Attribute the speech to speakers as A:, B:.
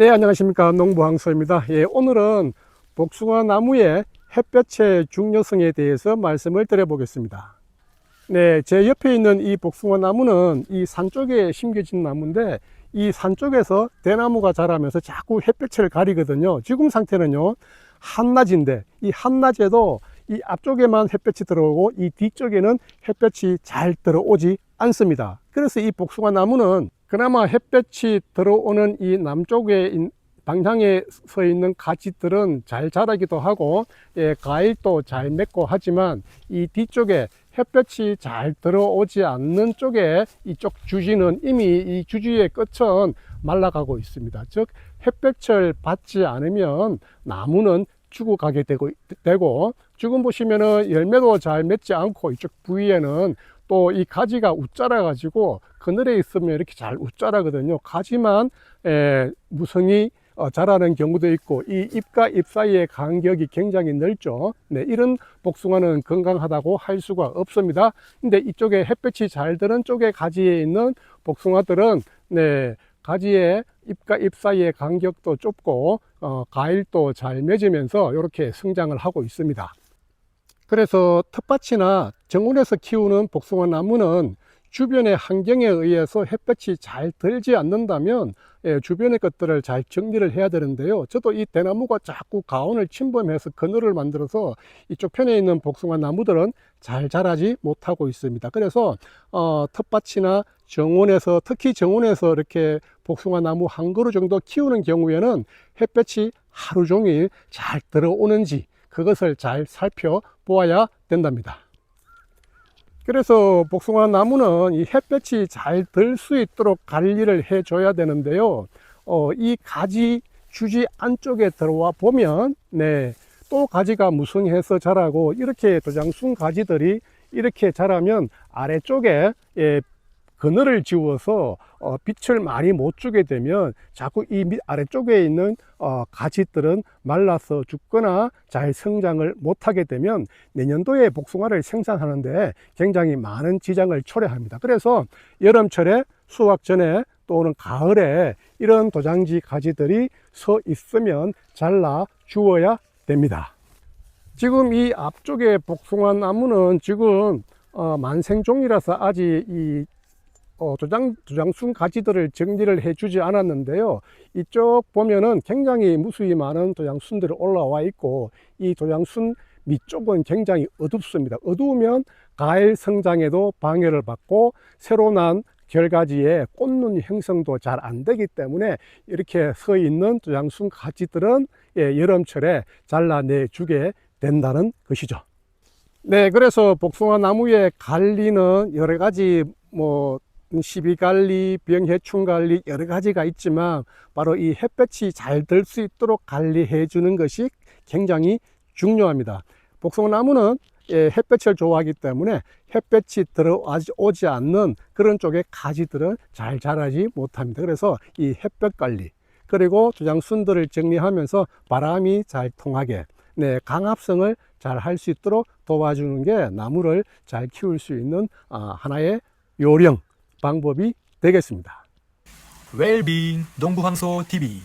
A: 네, 안녕하십니까. 농부항소입니다. 예, 오늘은 복숭아 나무의 햇볕의 중요성에 대해서 말씀을 드려 보겠습니다. 네, 제 옆에 있는 이 복숭아 나무는 이 산 쪽에 심겨진 나무인데 이 산 쪽에서 대나무가 자라면서 자꾸 햇볕을 가리거든요. 지금 상태는요, 한낮인데 이 한낮에도 이 앞쪽에만 햇볕이 들어오고 이 뒤쪽에는 햇볕이 잘 들어오지 않습니다. 그래서 이 복숭아 나무는 그나마 햇볕이 들어오는 이 남쪽에 인- 방향에 서 있는 가지들은 잘 자라기도 하고 예, 과일도 잘 맺고 하지만 이 뒤쪽에 햇볕이 잘 들어오지 않는 쪽에 이쪽 주지는 이미 이 주지의 끝은 말라가고 있습니다. 즉 햇볕을 받지 않으면 나무는 죽어가게 되고, 되고 지금 보시면은 열매도 잘 맺지 않고 이쪽 부위에는 또 이 가지가 웃자라 가지고 그늘에 있으면 이렇게 잘 웃자라거든요. 가지만 에, 무성이 어, 자라는 경우도 있고 이 잎과 잎 사이의 간격이 굉장히 넓죠. 네, 이런 복숭아는 건강하다고 할 수가 없습니다. 근데 이쪽에 햇볕이 잘 드는 쪽에 가지에 있는 복숭아들은 네, 가지의 잎과 잎 사이의 간격도 좁고 어, 과일도 잘 맺으면서 이렇게 성장을 하고 있습니다. 그래서 텃밭이나 정원에서 키우는 복숭아 나무는 주변의 환경에 의해서 햇볕이 잘 들지 않는다면 예, 주변의 것들을 잘 정리를 해야 되는데요. 저도 이 대나무가 자꾸 가온을 침범해서 그늘을 만들어서 이쪽 편에 있는 복숭아 나무들은 잘 자라지 못하고 있습니다. 그래서 어, 텃밭이나 정원에서 특히 정원에서 이렇게 복숭아 나무 한 그루 정도 키우는 경우에는 햇볕이 하루 종일 잘 들어오는지 그것을 잘 살펴보아야 된답니다. 그래서 복숭아 나무는 이 햇볕이 잘 들 수 있도록 관리를 해줘야 되는데요. 어, 이 가지 주지 안쪽에 들어와 보면, 네, 또 가지가 무성해서 자라고 이렇게 도장순 가지들이 이렇게 자라면 아래쪽에 예, 그늘을 지워서 어, 빛을 많이 못 주게 되면 자꾸 이 밑 아래쪽에 있는 어, 가지들은 말라서 죽거나 잘 성장을 못하게 되면 내년도에 복숭아를 생산하는데 굉장히 많은 지장을 초래합니다. 그래서 여름철에 수확 전에 또는 가을에 이런 도장지 가지들이 서 있으면 잘라 주어야 됩니다. 지금 이 앞쪽에 복숭아 나무는 지금 어, 만생종이라서 아직 이 어, 도장, 도장순 가지들을 정리를 해주지 않았는데요. 이쪽 보면은 굉장히 무수히 많은 도장순들이 올라와 있고, 이 도장순 밑쪽은 굉장히 어둡습니다. 어두우면 가일 성장에도 방해를 받고, 새로 난 결가지에 꽃눈 형성도 잘 안 되기 때문에 이렇게 서 있는 도장순 가지들은 예, 여름철에 잘라내 주게 된다는 것이죠. 네, 그래서 복숭아 나무의 관리는 여러 가지 뭐 시비 관리, 병 해충 관리 여러 가지가 있지만 바로 이 햇볕이 잘 들 수 있도록 관리해 주는 것이 굉장히 중요합니다. 복숭아 나무는 예, 햇볕을 좋아하기 때문에 햇볕이 들어오지 않는 그런 쪽의 가지들은 잘 자라지 못합니다. 그래서 이 햇볕 관리 그리고 주장순들을 정리하면서 바람이 잘 통하게 네, 강합성을 잘 할 수 있도록 도와주는 게 나무를 잘 키울 수 있는 아, 하나의 요령 방법이 되겠습니다.
B: 웰빙 농부황소 TV